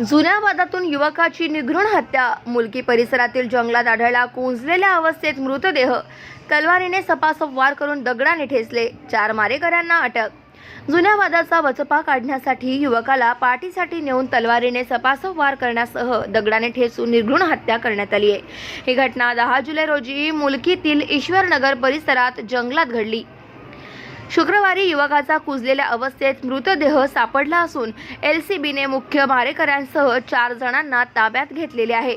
जुन्या वादातून युवकाची निघृण हत्या. मुलकी परिसरातील जंगलात आढळला कुंजलेल्या अवस्थेत मृतदेह. तलवारीने सपासप वार करून दगडाने ठेचले. चार मारेकऱ्यांना अटक. जुन्या वादाचा वचपा काढण्यासाठी युवकाला पाठीसाठी नेऊन तलवारीने सपासप वार करण्यासह दगडाने ठेचून निर्घृण हत्या करण्यात आली आहे ही घटना दहा जुलै रोजी मुलकीतील ईश्वरनगर परिसरात जंगलात घडली. शुक्रवारी युवकाचा कुजलेल्या अवस्थेत मृतदेह सापडला असून एल सी बीने मुख्य मारेकऱ्यांसह चार जणांना ताब्यात घेतलेले आहे.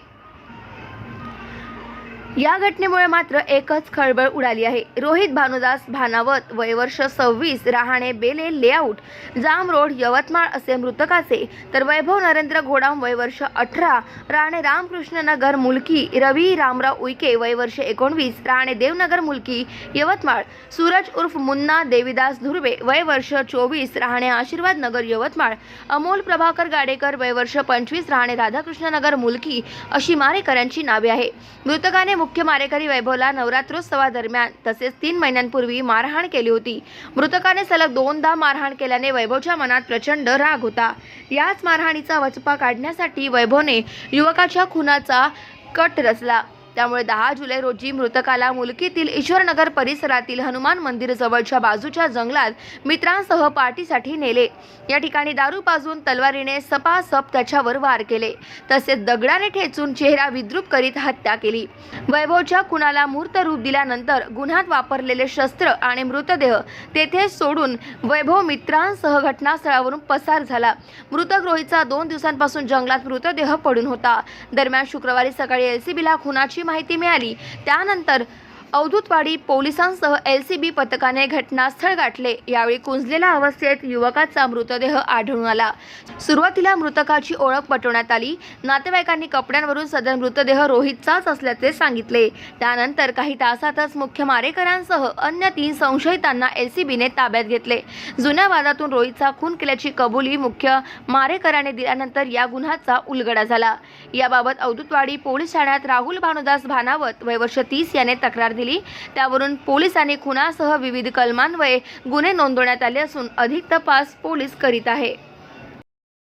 या घटनेमुळे मात्र एकच खळबळ उडाली आहे. रोहित भानुदास भानावत वय वर्ष सव्वीस राहणे बेले लेआउट जाम रोड यवतमाळ असे मृतकाचे तर वैभव नरेंद्र घोडाम वय वर्ष अठरा राहणे रामकृष्णनगर मुलकी रवी रामराव उईके वय वर्ष एकोणवीस राहणे देवनगर मुलकी यवतमाळ सूरज उर्फ मुन्ना देविदास धुर्वे वय वर्ष चोवीस राहणे आशीर्वाद नगर यवतमाळ अमोल प्रभाकर गाडेकर वय वर्ष पंचवीस राहणे राधाकृष्णनगर मुलकी अशी मारेकरांची नावे आहे. मृतकाने मुख्य मारेकरी वैभवला नवरात्रोत्सवादरम्यान तसेच तीन महिन्यांपूर्वी मारहाण केली होती. मृतकाने सलग दोनदा मारहाण केल्याने वैभवच्या मनात प्रचंड राग होता. याच मारहाणीचा वचपा काढण्यासाठी वैभवने युवकाच्या खुनाचा कट रचला. त्यामुळे दहा जुलै रोजी मृतकाला मुलकीतील ईश्वरनगर परिसरातील हनुमान मंदिर जवळच्या बाजूच्या जंगलात मित्रांसह पार्टीसाठी नेले. या ठिकाणी दारू पाजून तलवारीने सपासप त्याच्यावर वार केले. तसेच दगडाने ठेचून चेहरा विद्रूप करीत हत्या केली. वैभवच्या खुनाला मूर्त रूप दिल्यानंतर गुन्ह्यात वापरलेले शस्त्र आणि मृतदेह तेथे सोडून वैभव मित्रांसह घटनास्थळावरून पसार झाला. मृतक रोहितचा दोन दिवसांपासून जंगलात मृतदेह पडून होता. दरम्यान शुक्रवारी सकाळी एलसीबीला खुनाची माहिती मिळाली. त्यानंतर अवधूतवाडी पोलिसांसह एल सी बी पथकाने घटनास्थळ गाठले. यावेळी कुंजलेल्या अवस्थेत युवकाचा मृतदेह आढळून आला. सुरुवातीला मृतकाची ओळख पटवण्यात आली. नातेवाईकांनी कपड्यांवरून सदर मृतदेह रोहितचाच असल्याचे सांगितले. त्यानंतर काही तासातच मुख्य मारेकऱ्यांसह अन्य तीन संशयितांना एल सी बीने ताब्यात घेतले. जुन्या वादातून रोहितचा खून केल्याची कबुली मुख्य मारेकऱ्याने दिल्यानंतर या गुन्ह्याचा उलगडा झाला. याबाबत अवधूतवाडी पोलीस ठाण्यात राहुल भानुदास भानावत वय वर्ष तीस याने तक्रार दिली. त्यावरून पोलिसांनी खुनासह विविध कलमान्वये गुन्हे नोंदवण्यात आले असून अधिक तपास पोलीस करीत आहे.